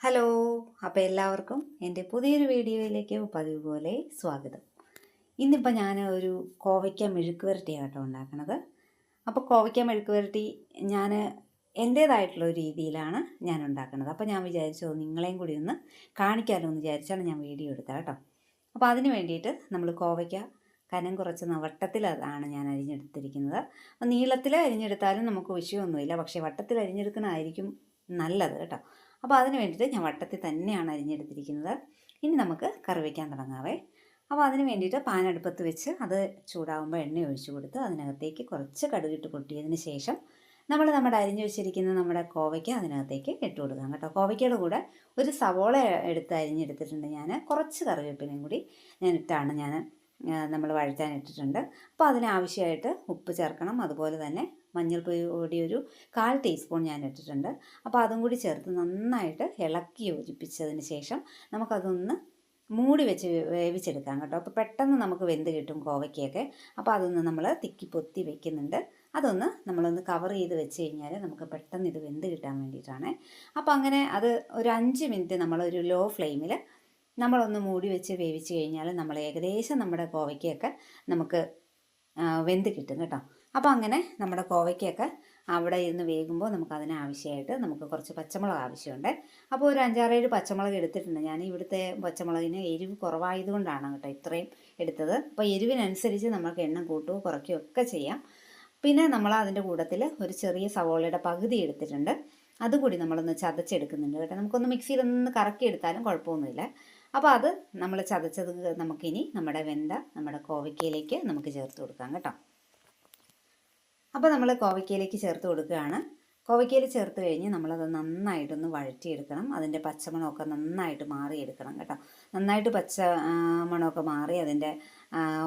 Hello അപ്പോൾ എല്ലാവർക്കും എന്റെ പുതിയൊരു വീഡിയോയിലേക്ക് പതിവ് പോലെ സ്വാഗതം. ഇന്നിപ്പോൾ ഞാൻ ഒരു കോവയ്ക്ക മെഴുക്ക് വരട്ടിയാണ് കേട്ടോ ഉണ്ടാക്കണത്. അപ്പോൾ കോവയ്ക്ക മെഴുക്ക് വരട്ടി ഞാൻ എന്റേതായിട്ടുള്ള രീതിയിലാണ് ഞാൻ ഉണ്ടാക്കുന്നത് അപ്പോൾ ഞാൻ വിചാരിച്ചു നിങ്ങളെയും കൂടി ഒന്ന് കാണിക്കാമല്ലോ എന്ന് വിചാരിച്ചാണ് ഞാൻ വീഡിയോ എടുത്തത് കേട്ടോ. അപ്പോൾ അതിന് വേണ്ടിയിട്ട് നമ്മൾ കോവയ്ക്ക കനം കുറച്ച് വട്ടത്തിലാണ് ഞാൻ അരിഞ്ഞെടുത്തിരിക്കുന്നത്. നീളത്തിൽ അരിഞ്ഞെടുത്താലും നമുക്ക് വിഷയമൊന്നുമില്ല. പക്ഷേ വട്ടത്തിൽ അരിഞ്ഞെടുക്കണമായിരിക്കും നല്ലത് കേട്ടോ. അപ്പോൾ അതിന് വേണ്ടിയിട്ട് ഞാൻ വട്ടത്തിൽ തന്നെയാണ് അരിഞ്ഞെടുത്തിരിക്കുന്നത്. ഇനി നമുക്ക് കറി വയ്ക്കാൻ തുടങ്ങാവേ. അപ്പോൾ അതിന് വേണ്ടിയിട്ട് പാനടുപ്പത്ത് വെച്ച് അത് ചൂടാകുമ്പോൾ എണ്ണ ഒഴിച്ചു കൊടുത്ത് അതിനകത്തേക്ക് കുറച്ച് കടുകിട്ട് കൊട്ടിയതിന് ശേഷം നമ്മൾ നമ്മുടെ അരിഞ്ഞു വെച്ചിരിക്കുന്ന നമ്മുടെ കോവയ്ക്ക് അതിനകത്തേക്ക് ഇട്ട് കൊടുക്കാം കേട്ടോ. കോവയ്ക്കയുടെ കൂടെ ഒരു സവോള എടുത്ത് അരിഞ്ഞെടുത്തിട്ടുണ്ട് ഞാൻ. കുറച്ച് കറിവേപ്പിനയും കൂടി ഞാൻ ഇട്ടാണ് ഞാൻ നമ്മൾ വഴറ്റാൻ ഇട്ടിട്ടുണ്ട് അപ്പോൾ അതിനാവശ്യമായിട്ട് ഉപ്പ് ചേർക്കണം. അതുപോലെ തന്നെ മഞ്ഞൾപ്പൊടി ഒരു കാൽ ടീസ്പൂൺ ഞാൻ ഇട്ടിട്ടുണ്ട്. അപ്പോൾ അതും കൂടി ചേർത്ത് നന്നായിട്ട് ഇളക്കി യോജിപ്പിച്ചതിന് ശേഷം നമുക്കതൊന്ന് മൂടി വെച്ച് വേവിച്ചെടുക്കാം കേട്ടോ. അപ്പോൾ പെട്ടെന്ന് നമുക്ക് വെന്ത് കിട്ടും കോവയ്ക്കൊക്കെ. അപ്പോൾ അതൊന്ന് നമ്മൾ തിക്കി പൊത്തി വെക്കുന്നുണ്ട്. അതൊന്ന് നമ്മളൊന്ന് കവർ ചെയ്ത് വെച്ച് കഴിഞ്ഞാൽ നമുക്ക് പെട്ടെന്ന് ഇത് വെന്ത് കിട്ടാൻ വേണ്ടിയിട്ടാണ്. അപ്പോൾ അങ്ങനെ അത് ഒരു അഞ്ച് മിനിറ്റ് നമ്മളൊരു ലോ ഫ്ലെയിമിൽ നമ്മളൊന്ന് മൂടി വെച്ച് വേവിച്ച് കഴിഞ്ഞാൽ നമ്മൾ ഏകദേശം നമ്മുടെ കോവയ്ക്കൊക്കെ നമുക്ക് വെന്ത് കിട്ടും കേട്ടോ. അപ്പോൾ അങ്ങനെ നമ്മുടെ കോവയ്ക്കൊക്കെ അവിടെ ഇരുന്ന് വേകുമ്പോൾ നമുക്ക് അതിനാവശ്യമായിട്ട് നമുക്ക് കുറച്ച് പച്ചമുളക് ആവശ്യമുണ്ട്. അപ്പോൾ ഒരു അഞ്ചാറേഴ് പച്ചമുളക് എടുത്തിട്ടുണ്ട്. ഞാൻ ഇവിടുത്തെ പച്ചമുളകിന് എരിവ് കുറവായതുകൊണ്ടാണ് കേട്ടോ ഇത്രയും എടുത്തത്. അപ്പോൾ എരിവിനനുസരിച്ച് നമുക്ക് എണ്ണം കൂട്ടുകയോ കുറയ്ക്കുകയോ ഒക്കെ ചെയ്യാം. പിന്നെ നമ്മൾ അതിന്റെ കൂട്ടത്തിൽ ഒരു ചെറിയ സവോളയുടെ പകുതി എടുത്തിട്ടുണ്ട്. അതുകൂടി നമ്മളൊന്ന് ചതച്ചെടുക്കുന്നുണ്ട് കേട്ടോ. നമുക്കൊന്ന് മിക്സിയിലൊന്ന് കറക്കി എടുത്താലും കുഴപ്പമൊന്നുമില്ല. അപ്പോൾ അത് നമ്മൾ ചതച്ചത് നമുക്കിനി നമ്മുടെ വെന്ത നമ്മുടെ കോവയ്ക്കയിലേക്ക് നമുക്ക് ചേർത്ത് കൊടുക്കാം കേട്ടോ. അപ്പോൾ നമ്മൾ കോവയ്ക്കയിലേക്ക് ചേർത്ത് കൊടുക്കുകയാണ്. കോവയ്ക്കയിൽ ചേർത്ത് കഴിഞ്ഞ് നമ്മളത് നന്നായിട്ടൊന്ന് വഴറ്റിയെടുക്കണം. അതിന്റെ പച്ചമണമൊക്കെ നന്നായിട്ട് മാറിയെടുക്കണം കേട്ടോ. നന്നായിട്ട് പച്ച മണമൊക്കെ മാറി അതിന്റെ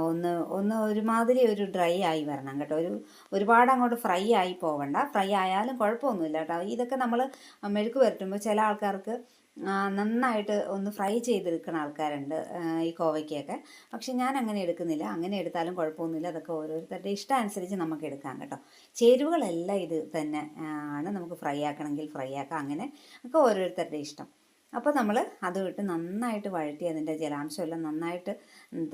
ഒന്ന് ഒന്ന് ഒരുമാതിരി ഒരു ഡ്രൈ ആയി വരണം കേട്ടോ. ഒരു ഒരുപാട് അങ്ങോട്ട് ഫ്രൈ ആയി പോവണ്ട. ഫ്രൈ ആയാലും കുഴപ്പമൊന്നുമില്ല കേട്ടോ. ഇതൊക്കെ നമ്മൾ മെഴുക്ക് പുരട്ടുമ്പോൾ ചില ആൾക്കാർക്ക് നന്നായിട്ട് ഒന്ന് ഫ്രൈ ചെയ്തെടുക്കുന്ന ആൾക്കാരുണ്ട് ഈ കോവയ്ക്കൊക്കെ. പക്ഷെ ഞാൻ അങ്ങനെ എടുക്കുന്നില്ല. അങ്ങനെ എടുത്താലും കുഴപ്പമൊന്നുമില്ല. അതൊക്കെ ഓരോരുത്തരുടെ ഇഷ്ടം അനുസരിച്ച് നമുക്ക് എടുക്കാം കേട്ടോ. ചേരുവകളെല്ലാം ഇത് തന്നെ ആണ് നമുക്ക് ഫ്രൈ ആക്കണമെങ്കിൽ ഫ്രൈ ആക്കാം. അങ്ങനെ ഒക്കെ ഓരോരുത്തരുടെ ഇഷ്ടം. അപ്പോൾ നമ്മൾ അത് വിട്ട് നന്നായിട്ട് വഴറ്റി അതിന്റെ ജലാംശമെല്ലാം നന്നായിട്ട്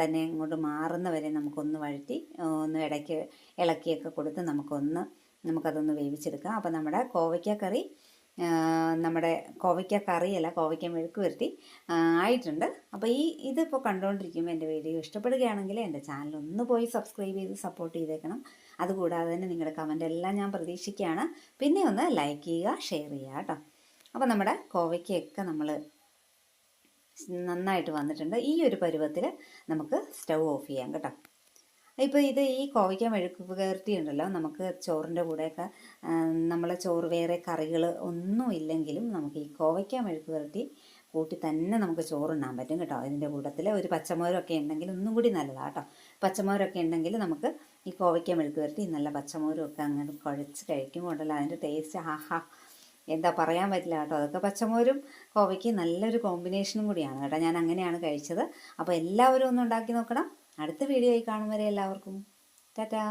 തന്നെ ഇങ്ങോട്ട് മാറുന്നവരെ നമുക്കൊന്ന് വഴറ്റി ഒന്ന് ഇടയ്ക്ക് ഇളക്കിയൊക്കെ കൊടുത്ത് നമുക്കൊന്ന് നമുക്കതൊന്ന് വേവിച്ചെടുക്കാം. അപ്പോൾ നമ്മുടെ കോവയ്ക്ക കറി നമ്മുടെ കോവയ്ക്ക കറിയല്ല കോവയ്ക്ക മെഴുക്ക് വരുത്തി ആയിട്ടുണ്ട്. അപ്പോൾ ഈ ഇതിപ്പോൾ കണ്ടുകൊണ്ടിരിക്കുമ്പോൾ എന്റെ വീഡിയോ ഇഷ്ടപ്പെടുകയാണെങ്കിൽ എന്റെ ചാനൽ ഒന്ന് പോയി സബ്സ്ക്രൈബ് ചെയ്ത് സപ്പോർട്ട് ചെയ്തേക്കണം. അതുകൂടാതെ തന്നെ നിങ്ങളുടെ കമന്റ് എല്ലാം ഞാൻ പ്രതീക്ഷിക്കുകയാണ്. പിന്നെ ഒന്ന് ലൈക്ക് ചെയ്യുക ഷെയർ ചെയ്യുക കേട്ടോ. അപ്പോൾ നമ്മുടെ കോവയ്ക്കൊക്കെ നമ്മൾ നന്നായിട്ട് വന്നിട്ടുണ്ട്. ഈ ഒരു പരുവത്തിൽ നമുക്ക് സ്റ്റൗ ഓഫ് ചെയ്യാം കേട്ടോ. ഇപ്പോൾ ഇത് ഈ കോവയ്ക്ക മെഴുക്ക് പുകർത്തി ഉണ്ടല്ലോ നമുക്ക് ചോറിന്റെ കൂടെയൊക്കെ നമ്മളെ ചോറ് വേറെ കറികൾ ഒന്നും ഇല്ലെങ്കിലും നമുക്ക് ഈ കോവയ്ക്ക മെഴുക്ക് പുരട്ടി കൂട്ടി തന്നെ നമുക്ക് ചോറുണ്ണാൻ പറ്റും കേട്ടോ. ഇതിന്റെ കൂട്ടത്തിൽ ഒരു പച്ചമോരൊക്കെ ഉണ്ടെങ്കിൽ ഒന്നും കൂടി നല്ലതാണ് കേട്ടോ. പച്ചമോരൊക്കെ ഉണ്ടെങ്കിൽ നമുക്ക് ഈ കോവയ്ക്ക മെഴുക്ക് പുരട്ടി നല്ല പച്ചമോരൊക്കെ അങ്ങനെ കുഴച്ച് കഴിക്കുമ്പോൾ ഉണ്ടല്ലോ അതിന്റെ ടേസ്റ്റ് ആഹാ. എന്താ പറയാൻ പറ്റില്ല കേട്ടോ. അതൊക്കെ പച്ചമോരും കോവയ്ക്ക് നല്ലൊരു കോമ്പിനേഷനും കൂടിയാണ് കേട്ടോ. ഞാൻ അങ്ങനെയാണ് കഴിച്ചത്. അപ്പോൾ എല്ലാവരും ഒന്ന് ഉണ്ടാക്കി നോക്കണം. അടുത്ത വീഡിയോയിൽ കാണും വരെ എല്ലാവർക്കും. ടാറ്റാ.